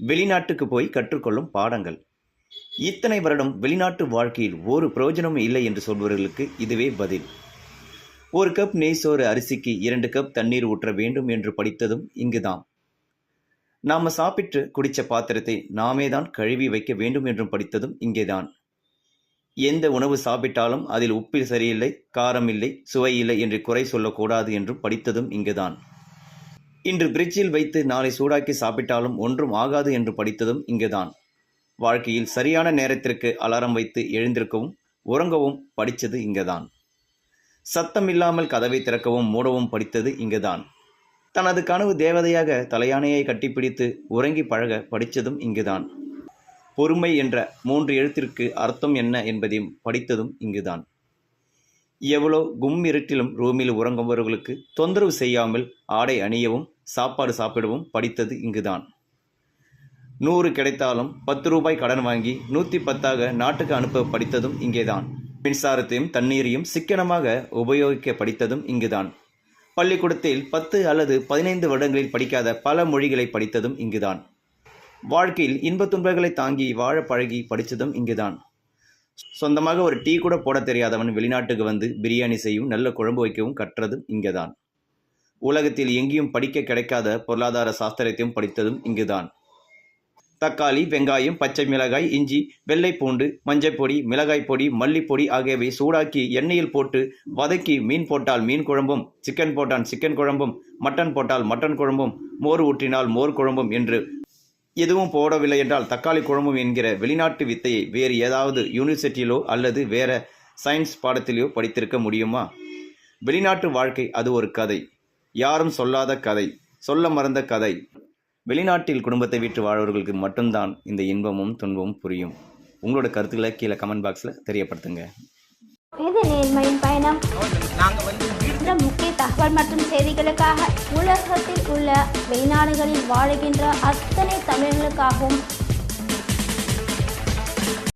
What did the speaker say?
வெளிநாட்டுக்கு போய் கற்றுக்கொள்ளும் பாடங்கள். இத்தனை வருடம் வெளிநாட்டு வாழ்க்கையில் ஒரு பிரயோஜனமும் இல்லை என்று சொல்பவர்களுக்கு இதுவே பதில். ஒரு கப் நெய் சோறு அரிசிக்கு இரண்டு கப் தண்ணீர் ஊற்ற வேண்டும் என்று படித்ததும் இங்குதான். நாம் சாப்பிட்டு குடித்த பாத்திரத்தை நாமே தான் கழுவி வைக்க வேண்டும் என்றும் படித்ததும் இங்கேதான். எந்த உணவு சாப்பிட்டாலும் அதில் உப்பு சரியில்லை காரம் இல்லை சுவை இல்லை என்று குறை சொல்லக்கூடாது என்றும் படித்ததும் இங்குதான். இன்று பிரிட்ஜில் வைத்து நாளை சூடாக்கி சாப்பிட்டாலும் ஒன்றும் ஆகாது என்று படித்ததும் இங்குதான். வாழ்க்கையில் சரியான நேரத்திற்கு அலாரம் வைத்து எழுந்திருக்கவும் உறங்கவும் படித்தது இங்குதான். சத்தம் இல்லாமல் கதவை திறக்கவும் மூடவும் படித்தது இங்குதான். தனது கனவு தேவதையாக தலையானையை கட்டிப்பிடித்து உறங்கி பழக படித்ததும் இங்குதான். பொறுமை என்ற மூன்று எழுத்திற்கு அர்த்தம் என்ன என்பதையும் படித்ததும் இங்குதான். எவ்வளோ கும் இருட்டிலும் ரூமில் உறங்குபவர்களுக்கு தொந்தரவு செய்யாமல் ஆடை அணியவும் சாப்பாடு சாப்பிடவும் படித்தது இங்குதான். நூறு கிடைத்தாலும் பத்து ரூபாய் கடன் வாங்கி நூற்றி பத்தாக நாட்டுக்கு அனுப்ப படித்ததும் இங்கேதான். மின்சாரத்தையும் தண்ணீரையும் சிக்கனமாக உபயோகிக்க படித்ததும் இங்குதான். பள்ளிக்கூடத்தில் பத்து அல்லது பதினைந்து வருடங்களில் படிக்காத பல மொழிகளை படித்ததும் இங்குதான். வாழ்க்கையில் இன்பத் துன்பங்களை தாங்கி வாழ பழகி படித்ததும் இங்குதான். சொந்தமாக ஒரு டீ கூட போட தெரியாதவன் வெளிநாட்டுக்கு வந்து பிரியாணி செய்யும் நல்ல குழம்பு வைக்கவும் கற்றதும் இங்குதான். உலகத்தில் எங்கேயும் படிக்க கிடைக்காத பொருளாதார சாஸ்திரத்தையும் படித்ததும் இங்குதான். தக்காளி வெங்காயம் பச்சை மிளகாய் இஞ்சி வெள்ளை பூண்டு மஞ்சப்பொடி மிளகாய் பொடி மல்லிப்பொடி ஆகியவை சூடாக்கி எண்ணெயில் போட்டு வதக்கி மீன் போட்டால் மீன் குழம்பும் சிக்கன் போட்டால் சிக்கன் குழம்பும் மட்டன் போட்டால் மட்டன் குழம்பும் மோர் ஊற்றினால் மோர் குழம்பும் என்று எதுவும் போடவில்லை என்றால் தக்காளி குழம்பும் என்கிற வெளிநாட்டு வித்தையை வேறு ஏதாவது யூனிவர்சிட்டியிலோ அல்லது வேற சயின்ஸ் பாடத்திலேயோ படித்திருக்க முடியுமா? வெளிநாட்டு வாழ்க்கை அது ஒரு கதை. யாரும் சொல்லாத கதை சொல்ல மறந்த கதை. வெளிநாட்டில் குடும்பத்தை விட்டு வாழ்வர்களுக்கு மட்டும்தான் இந்த இன்பமும் துன்பமும் புரியும். உங்களோட கருத்துக்களை கீழே கமெண்ட் பாக்ஸில் தெரியப்படுத்துங்க. இது நேர்மையின் பயணம். இந்த முக்கிய தகவல் மற்றும் செய்திகளுக்காக உலகத்தில் உள்ள வெளிநாடுகளில் வாழுகின்ற அத்தனை தமிழர்களுக்காகவும்